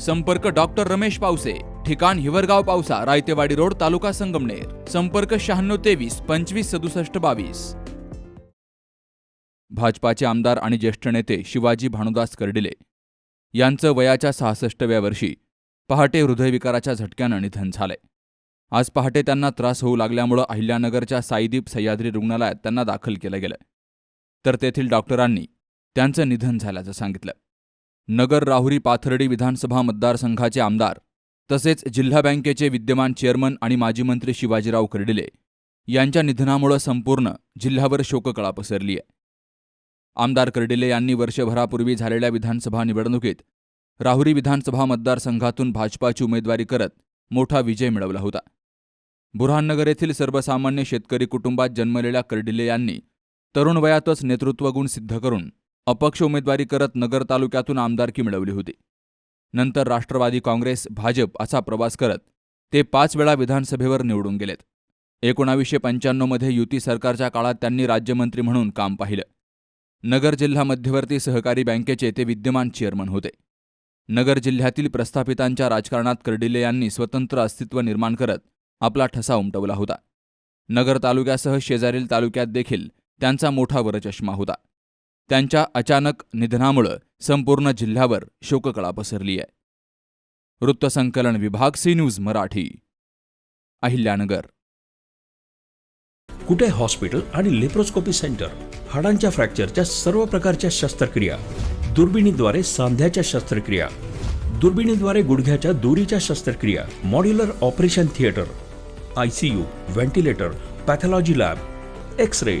संपर्क डॉक्टर रमेश पावसे ठिकाण हिवरगाव पावसा रायतेवाडी रोड तालुका संगमनेर. संपर्क शहाण्णव तेवीस पंचवीस सदुसष्ट बावीस. भाजपाचे आमदार आणि ज्येष्ठ नेते शिवाजी भानुदास कर्डिले यांचं वयाच्या सहासष्टव्या वर्षी पहाटे हृदयविकाराच्या झटक्यानं निधन झालंय. आज पहाटे त्यांना त्रास होऊ लागल्यामुळं अहिल्यानगरच्या साईदीप सह्याद्री रुग्णालयात त्यांना दाखल केलं गेलं तर तेथील डॉक्टरांनी त्यांचं निधन झाल्याचं सांगितलं. नगर राहुरी पाथर्डी विधानसभा मतदारसंघाचे आमदार तसेच जिल्हा बँकेचे विद्यमान चेअरमन आणि माजी मंत्री शिवाजीराव कर्डिले यांच्या निधनामुळं संपूर्ण जिल्ह्यावर शोककळा पसरली आहे आमदार कर्डिले यांनी वर्षभरापूर्वी झालेल्या विधानसभा निवडणुकीत राहुरी विधानसभा मतदारसंघातून भाजपाची उमेदवारी करत मोठा विजय मिळवला होता. बुरहाननगर येथील सर्वसामान्य शेतकरी कुटुंबात जन्मलेल्या कर्डिले यांनी तरुण वयातच नेतृत्वगुण सिद्ध करून अपक्ष उमेदवारी करत नगर तालुक्यातून आमदारकी मिळवली होती. नंतर राष्ट्रवादी काँग्रेस भाजप असा प्रवास करत ते पाच वेळा विधानसभेवर निवडून गेलेत. एकोणावीसशे पंच्याण्णवमध्ये युती सरकारच्या काळात त्यांनी राज्यमंत्री म्हणून काम पाहिलं. नगर जिल्हा मध्यवर्ती सहकारी बँकेचे ते विद्यमान चेअरमन होते. नगर जिल्ह्यातील प्रस्थापितांच्या राजकारणात कर्डिले यांनी स्वतंत्र अस्तित्व निर्माण करत आपला ठसा उमटवला होता. नगर तालुक्यासह शेजारील तालुक्यात देखील त्यांचा मोठा वरचष्मा होता. त्यांच्या अचानक निधनामुळं संपूर्ण जिल्ह्यावर शोककळा पसरली आहे वृत्तसंकलन विभाग सी न्यूज मराठी. अहिल्यानगर. कुठे हॉस्पिटल आणि लेप्रोस्कोपी सेंटर? हाडांच्या फ्रॅक्चरच्या सर्व प्रकारच्या शस्त्रक्रिया. दुर्बिणीद्वारे सांध्याच्या शस्त्रक्रिया. दुर्बिणीद्वारे गुडघ्याच्या दोरीच्या शस्त्रक्रिया. Modular operation theatre. I C U ventilator pathology lab. X ray